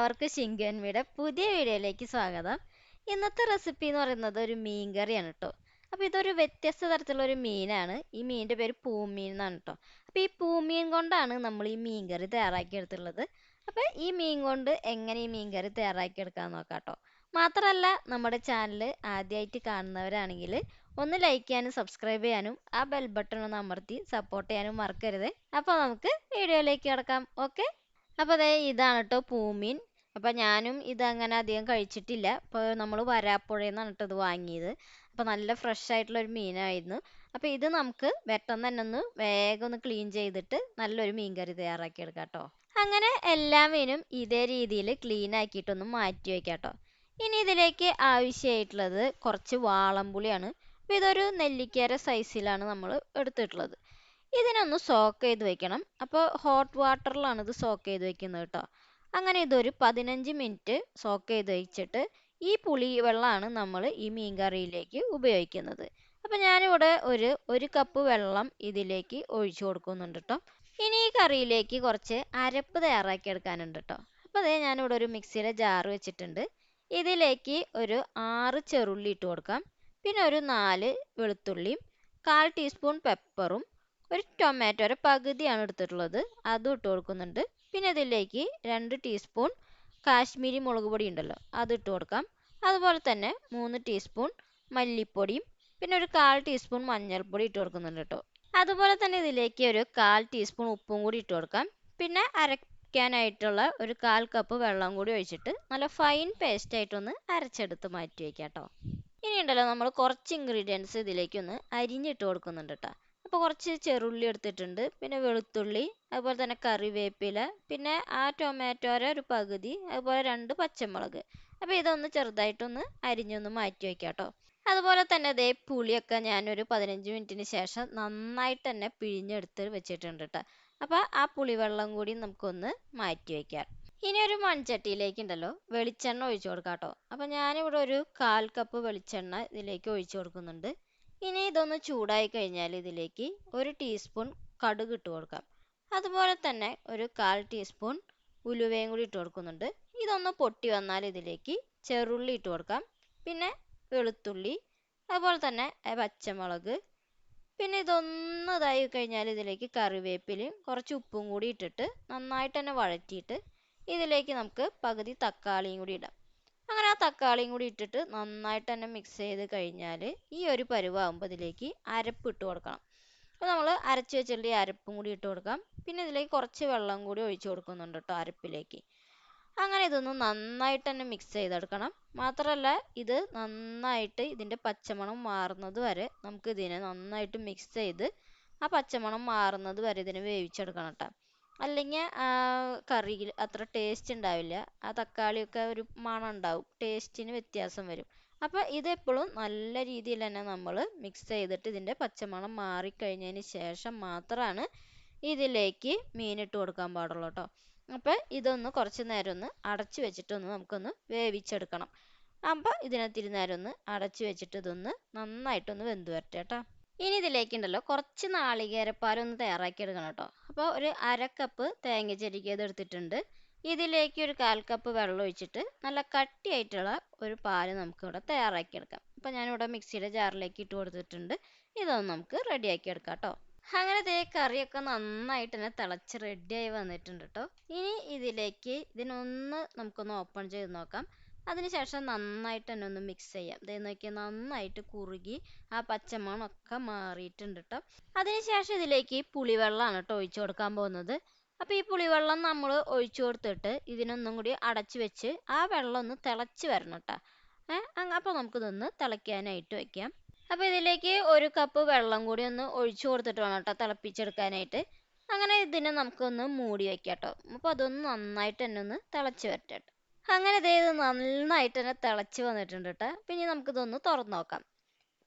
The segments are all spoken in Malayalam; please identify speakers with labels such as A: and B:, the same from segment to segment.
A: എല്ലാവർക്കും ശിങ്കന്മിയുടെ പുതിയ വീഡിയോയിലേക്ക് സ്വാഗതം. ഇന്നത്തെ റെസിപ്പി എന്ന് പറയുന്നത് ഒരു മീൻ കറിയാണ് കേട്ടോ അപ്പോൾ ഇതൊരു വ്യത്യസ്ത തരത്തിലുള്ള ഒരു മീനാണ്. ഈ മീനിന്റെ പേര് പൂമീൻ എന്നാണ് കേട്ടോ അപ്പോൾ ഈ പൂമീൻ കൊണ്ടാണ് നമ്മൾ ഈ മീൻ കറി തയ്യാറാക്കിയെടുത്തുള്ളത് അപ്പോൾ ഈ മീൻ കൊണ്ട് എങ്ങനെ ഈ മീൻ കറി തയ്യാറാക്കിയെടുക്കാമെന്ന് നോക്കാം കേട്ടോ മാത്രമല്ല നമ്മുടെ ചാനൽ ആദ്യമായിട്ട് കാണുന്നവരാണെങ്കിൽ ഒന്ന് ലൈക്ക് ചെയ്യാനും സബ്സ്ക്രൈബ് ചെയ്യാനും ആ ബെൽ ബട്ടൺ ഒന്ന് അമർത്തി സപ്പോർട്ട് ചെയ്യാനും മറക്കരുത്. അപ്പോൾ നമുക്ക് വീഡിയോയിലേക്ക് കിടക്കാം. ഓക്കെ അപ്പോൾ അതെ ഇതാണ് കേട്ടോ പൂമീൻ. അപ്പോൾ ഞാനും ഇതങ്ങനെ അധികം കഴിച്ചിട്ടില്ല. അപ്പോൾ നമ്മൾ വരാപ്പുഴയിൽ നിന്നാണ് ഇത് വാങ്ങിയത്. അപ്പോൾ നല്ല ഫ്രഷ് ആയിട്ടുള്ള ഒരു മീനായിരുന്നു. അപ്പോൾ ഇത് നമുക്ക് പെട്ടെന്ന് തന്നെ ഒന്ന് വേഗം ഒന്ന് ക്ലീൻ ചെയ്തിട്ട് നല്ലൊരു മീൻ കറി തയ്യാറാക്കി എടുക്കാം കേട്ടോ അങ്ങനെ എല്ലാ മീനും ഇതേ രീതിയിൽ ക്ലീൻ ആക്കിയിട്ടൊന്ന് മാറ്റി വയ്ക്കാം കേട്ടോ ഇനി ഇതിലേക്ക് ആവശ്യമായിട്ടുള്ളത് കുറച്ച് വാളംപുളിയാണ്. അപ്പോൾ ഇതൊരു നെല്ലിക്കര സൈസിലാണ് നമ്മൾ എടുത്തിട്ടുള്ളത്. ഇതിനൊന്ന് സോക്ക് ചെയ്ത് വെക്കണം. അപ്പോൾ ഹോട്ട് വാട്ടറിലാണ് ഇത് സോക്ക് ചെയ്ത് വെക്കുന്നത് കേട്ടോ അങ്ങനെ ഇതൊരു പതിനഞ്ച് മിനിറ്റ് സോക്ക് ചെയ്ത് വെച്ചിട്ട് ഈ പുളി വെള്ളമാണ് നമ്മൾ ഈ മീൻ കറിയിലേക്ക് ഉപയോഗിക്കുന്നത്. അപ്പോൾ ഞാനിവിടെ ഒരു ഒരു കപ്പ് വെള്ളം ഇതിലേക്ക് ഒഴിച്ചു കൊടുക്കുന്നുണ്ട് കേട്ടോ ഇനി ഈ കറിയിലേക്ക് കുറച്ച് അരപ്പ് തയ്യാറാക്കി എടുക്കാനുണ്ട് കേട്ടോ അപ്പോൾ അതേ ഞാനിവിടെ ഒരു മിക്സിയുടെ ജാർ വെച്ചിട്ടുണ്ട്. ഇതിലേക്ക് ഒരു ആറ് ചെറുള്ളി ഇട്ട് കൊടുക്കാം. പിന്നെ ഒരു നാല് വെളുത്തുള്ളിയും കാൽ ടീസ്പൂൺ പെപ്പറും ഒരു ടൊമാറ്റോ ഒരു പകുതിയാണ് എടുത്തിട്ടുള്ളത്. അതും ഇട്ട് കൊടുക്കുന്നുണ്ട്. പിന്നെ ഇതിലേക്ക് രണ്ട് ടീസ്പൂൺ കാശ്മീരി മുളക് പൊടി ഉണ്ടല്ലോ അത് ഇട്ട് കൊടുക്കാം. അതുപോലെ തന്നെ മൂന്ന് ടീസ്പൂൺ മല്ലിപ്പൊടിയും പിന്നെ ഒരു കാൽ ടീസ്പൂൺ മഞ്ഞൾപ്പൊടി ഇട്ട് കൊടുക്കുന്നുണ്ട് കേട്ടോ. അതുപോലെ തന്നെ ഇതിലേക്ക് ഒരു കാൽ ടീസ്പൂൺ ഉപ്പും കൂടി ഇട്ട് കൊടുക്കാം. പിന്നെ അരയ്ക്കാനായിട്ടുള്ള ഒരു കാൽ കപ്പ് വെള്ളം കൂടി ഒഴിച്ചിട്ട് നല്ല ഫൈൻ പേസ്റ്റ് ആയിട്ടൊന്ന് അരച്ചെടുത്ത് മാറ്റി വയ്ക്കാം കേട്ടോ. ഇനി ഉണ്ടല്ലോ നമ്മൾ കുറച്ച് ഇൻഗ്രീഡിയൻസ് ഇതിലേക്ക് ഒന്ന് അരിഞ്ഞിട്ട് കൊടുക്കുന്നുണ്ട് കേട്ടോ. അപ്പോൾ കുറച്ച് ചെറുള്ളി എടുത്തിട്ടുണ്ട്. പിന്നെ വെളുത്തുള്ളി അതുപോലെ തന്നെ കറിവേപ്പില പിന്നെ ആ ടൊമാറ്റോയുടെ ഒരു പകുതി അതുപോലെ രണ്ട് പച്ചമുളക്. അപ്പോൾ ഇതൊന്ന് ചെറുതായിട്ടൊന്ന് അരിഞ്ഞൊന്ന് മാറ്റി വയ്ക്കാം അതുപോലെ തന്നെ ഇതേ പുളിയൊക്കെ ഞാനൊരു പതിനഞ്ച് മിനിറ്റിന് ശേഷം നന്നായിട്ട് തന്നെ പിഴിഞ്ഞെടുത്ത് വെച്ചിട്ടുണ്ട് കേട്ടോ അപ്പോൾ ആ പുളിവെള്ളം കൂടി നമുക്കൊന്ന് മാറ്റി വയ്ക്കാം ഇനി ഒരു മൺചട്ടിയിലേക്ക് ഉണ്ടല്ലോ വെളിച്ചെണ്ണ ഒഴിച്ചു കൊടുക്കാം കേട്ടോ അപ്പോൾ ഞാനിവിടെ ഒരു കാൽ കപ്പ് വെളിച്ചെണ്ണ ഇതിലേക്ക് ഒഴിച്ചു കൊടുക്കുന്നുണ്ട്. ഇനി ഇതൊന്ന് ചൂടായി കഴിഞ്ഞാൽ ഇതിലേക്ക് ഒരു ടീസ്പൂൺ കടുക് ഇട്ട് കൊടുക്കാം. അതുപോലെ തന്നെ ഒരു കാൽ ടീസ്പൂൺ ഉലുവയും കൂടി ഇട്ട് കൊടുക്കുന്നുണ്ട്. ഇതൊന്ന് പൊട്ടി വന്നാൽ ഇതിലേക്ക് ചെറുള്ളി ഇട്ട് കൊടുക്കാം. പിന്നെ വെളുത്തുള്ളി അതുപോലെ തന്നെ പച്ചമുളക്. പിന്നെ ഇതൊന്ന് ഇതായി കഴിഞ്ഞാൽ ഇതിലേക്ക് കറിവേപ്പിലയും കുറച്ച് ഉപ്പും കൂടി ഇട്ടിട്ട് നന്നായിട്ട് തന്നെ വഴറ്റിയിട്ട് ഇതിലേക്ക് നമുക്ക് പകുതി തക്കാളിയും കൂടി ഇടാം. അങ്ങനെ ആ തക്കാളിയും കൂടി ഇട്ടിട്ട് നന്നായിട്ട് തന്നെ മിക്സ് ചെയ്ത് കഴിഞ്ഞാൽ ഈ ഒരു പരുവാകുമ്പോൾ ഇതിലേക്ക് അരപ്പ് ഇട്ട് കൊടുക്കണം. അപ്പോൾ നമ്മൾ അരച്ച് വെച്ചിട്ടുള്ള ഈ അരപ്പും കൂടി ഇട്ട് കൊടുക്കാം. പിന്നെ ഇതിലേക്ക് കുറച്ച് വെള്ളം കൂടി ഒഴിച്ചു കൊടുക്കുന്നുണ്ട് കേട്ടോ അരപ്പിലേക്ക്. അങ്ങനെ ഇതൊന്ന് നന്നായിട്ട് തന്നെ മിക്സ് ചെയ്തെടുക്കണം. മാത്രമല്ല ഇത് നന്നായിട്ട് ഇതിന്റെ പച്ചമണം മാറുന്നത് വരെ നമുക്ക് ഇതിനെ നന്നായിട്ട് മിക്സ് ചെയ്ത് ആ പച്ചമണം മാറുന്നത് വരെ ഇതിനെ വേവിച്ചെടുക്കണം കേട്ടോ. അല്ലെങ്കിൽ കറിയിൽ അത്ര ടേസ്റ്റ് ഉണ്ടാവില്ല ആ തക്കാളിയൊക്കെ ഒരു മണം ഉണ്ടാവും ടേസ്റ്റിന് വ്യത്യാസം വരും. അപ്പോൾ ഇതെപ്പോഴും നല്ല രീതിയിൽ തന്നെ നമ്മൾ മിക്സ് ചെയ്തിട്ട് ഇതിന്റെ പച്ചമണം മാറിക്കഴിഞ്ഞതിന് ശേഷം മാത്രമാണ് ഇതിലേക്ക് മീനിട്ട് കൊടുക്കാൻ പാടുള്ളൂ കേട്ടോ അപ്പോൾ ഇതൊന്ന് കുറച്ച് നേരം ഒന്ന് അടച്ച് വെച്ചിട്ടൊന്ന് നമുക്കൊന്ന് വേവിച്ചെടുക്കണം. അപ്പോൾ ഇതിനെ നേരം ഒന്ന് അടച്ച് വെച്ചിട്ട് ഇതൊന്ന് നന്നായിട്ടൊന്ന് വെന്ത് വരട്ടെ കേട്ടോ ഇനി ഇതിലേക്ക് ഉണ്ടല്ലോ കുറച്ച് നാളികേരപ്പാലൊന്ന് തയ്യാറാക്കി എടുക്കണം കേട്ടോ. അപ്പോൾ ഒരു അര കപ്പ് തേങ്ങ ചെരുക്കിയത് എടുത്തിട്ടുണ്ട്. ഇതിലേക്ക് ഒരു കാൽ കപ്പ് വെള്ളം ഒഴിച്ചിട്ട് നല്ല കട്ടിയായിട്ടുള്ള ഒരു പാൽ നമുക്കിവിടെ തയ്യാറാക്കി എടുക്കാം. അപ്പോൾ ഞാനിവിടെ മിക്സിയുടെ ജാറിലേക്ക് ഇട്ട് കൊടുത്തിട്ടുണ്ട്. ഇതൊന്ന് നമുക്ക് റെഡിയാക്കി എടുക്കാം കേട്ടോ. അങ്ങനെ ദേ കറിയൊക്കെ നന്നായിട്ട് തന്നെ തിളച്ച് റെഡിയായി വന്നിട്ടുണ്ട് കേട്ടോ. ഇനി ഇതിലേക്ക് ഇതിനൊന്ന് നമുക്കൊന്ന് ഓപ്പൺ ചെയ്ത് നോക്കാം. അതിനുശേഷം നന്നായിട്ട് തന്നെ ഒന്ന് മിക്സ് ചെയ്യാം. ഇതേ നോക്കിയാൽ നന്നായിട്ട് കുറുകി ആ പച്ചമണമൊക്കെ മാറിയിട്ടുണ്ട് കേട്ടോ അതിനുശേഷം ഇതിലേക്ക് പുളിവെള്ളമാണ് കേട്ടോ ഒഴിച്ചു കൊടുക്കാൻ പോകുന്നത്. അപ്പോൾ ഈ പുളിവെള്ളം നമ്മൾ ഒഴിച്ചു കൊടുത്തിട്ട് ഇതിനൊന്നും കൂടി അടച്ചു വെച്ച് ആ വെള്ളം ഒന്ന് തിളച്ച് വരണം കേട്ടോ ഏഹ് അപ്പോൾ നമുക്കിതൊന്ന് തിളയ്ക്കാനായിട്ട് വെക്കാം. അപ്പോൾ ഇതിലേക്ക് ഒരു കപ്പ് വെള്ളം കൂടി ഒന്ന് ഒഴിച്ചു കൊടുത്തിട്ട് വേണം കേട്ടോ തിളപ്പിച്ചെടുക്കാനായിട്ട്. അങ്ങനെ ഇതിനെ നമുക്കൊന്ന് മൂടി വെക്കാം കേട്ടോ അപ്പോൾ അതൊന്ന് നന്നായിട്ട് തന്നെ ഒന്ന് തിളച്ച് വരട്ടെ അങ്ങനെ ദേ ഇത് നന്നായിട്ട് തന്നെ തിളച്ച് വന്നിട്ടുണ്ട് കേട്ടോ. പിന്നെ നമുക്കിതൊന്ന് തുറന്ന് നോക്കാം.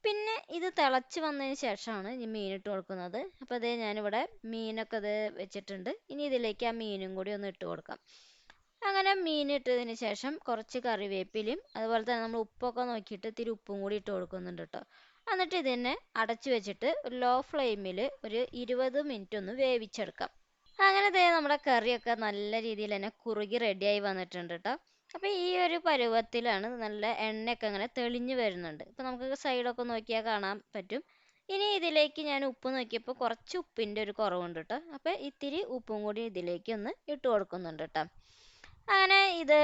A: പിന്നെ ഇത് തിളച്ച് വന്നതിന് ശേഷമാണ് ഇനി മീനിട്ട് കൊടുക്കുന്നത്. അപ്പോൾ അതേ ഞാനിവിടെ മീനൊക്കെ ഇത് വെച്ചിട്ടുണ്ട്. ഇനി ഇതിലേക്ക് ആ മീനും കൂടി ഒന്ന് ഇട്ട് കൊടുക്കാം. അങ്ങനെ മീൻ ഇട്ടതിന് ശേഷം കുറച്ച് കറിവേപ്പിലയും അതുപോലെ തന്നെ നമ്മൾ ഉപ്പൊക്കെ നോക്കിയിട്ട് ഇത്തിരി ഉപ്പും കൂടി ഇട്ട് കൊടുക്കുന്നുണ്ട് കേട്ടോ. എന്നിട്ട് ഇതിനെ അടച്ചു വെച്ചിട്ട് ലോ ഫ്ലെയിമിൽ ഒരു ഇരുപത് മിനിറ്റ് ഒന്ന് വേവിച്ചെടുക്കാം. അങ്ങനെ ദേ നമ്മുടെ കറിയൊക്കെ നല്ല രീതിയിൽ തന്നെ കുറുകി റെഡിയായി വന്നിട്ടുണ്ട് കേട്ടോ. അപ്പോൾ ഈ ഒരു പരുവത്തിലാണ് നല്ല എണ്ണയൊക്കെ അങ്ങനെ തെളിഞ്ഞു വരുന്നുണ്ട്. ഇപ്പോൾ നമുക്ക് സൈഡൊക്കെ നോക്കിയാൽ കാണാൻ പറ്റും. ഇനി ഇതിലേക്ക് ഞാൻ ഉപ്പ് നോക്കിയപ്പോൾ കുറച്ച് ഉപ്പിന്റെ ഒരു കുറവുണ്ട് കേട്ടോ അപ്പോൾ ഇത്തിരി ഉപ്പും കൂടി ഇതിലേക്ക് ഒന്ന് ഇട്ട് കൊടുക്കുന്നുണ്ട് കേട്ടോ അങ്ങനെ ഇത്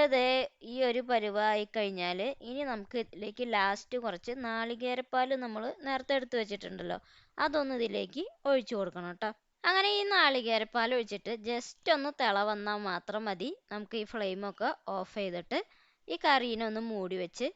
A: ഈ ഒരു പരുവായി കഴിഞ്ഞാൽ ഇനി നമുക്ക് ഇതിലേക്ക് ലാസ്റ്റ് കുറച്ച് നാളികേരപ്പാൽ നമ്മൾ നേരത്തെ എടുത്ത് വെച്ചിട്ടുണ്ടല്ലോ. അതൊന്ന് ഇതിലേക്ക് ഒഴിച്ചു കൊടുക്കണം കേട്ടോ അങ്ങനെ ഈ നാളികേരപ്പാൽ ഒഴിച്ചിട്ട് ജസ്റ്റ് ഒന്ന് തിള വന്നാൽ മാത്രം മതി. നമുക്ക് ഈ ഫ്ലെയിമൊക്കെ ഓഫ് ചെയ്തിട്ട് ഈ കറീനെ ഒന്ന് മൂടി വെച്ച്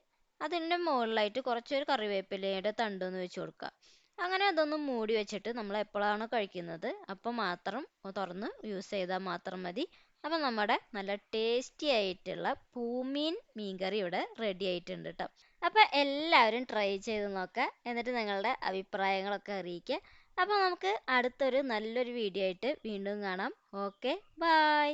A: അതിന്റെ മുകളിലായിട്ട് കുറച്ചൊരു കറിവേപ്പിലയുടെ തണ്ടൊന്ന് വെച്ച് കൊടുക്കുക. അങ്ങനെ അതൊന്ന് മൂടി വെച്ചിട്ട് നമ്മൾ എപ്പോഴാണോ കഴിക്കുന്നത് അപ്പോൾ മാത്രം തുറന്ന് യൂസ് ചെയ്താൽ മാത്രം മതി. അപ്പം നമ്മുടെ നല്ല ടേസ്റ്റി ആയിട്ടുള്ള പൂമീൻ മീൻകറി ഇവിടെ റെഡി ആയിട്ടുണ്ട് കേട്ടോ അപ്പോൾ എല്ലാവരും ട്രൈ ചെയ്ത് നോക്കുക എന്നിട്ട് നിങ്ങളുടെ അഭിപ്രായങ്ങളൊക്കെ അറിയിക്കുക അപ്പോൾ നമുക്ക് അടുത്തൊരു നല്ലൊരു വീഡിയോ ആയിട്ട് വീണ്ടും കാണാം. Okay bye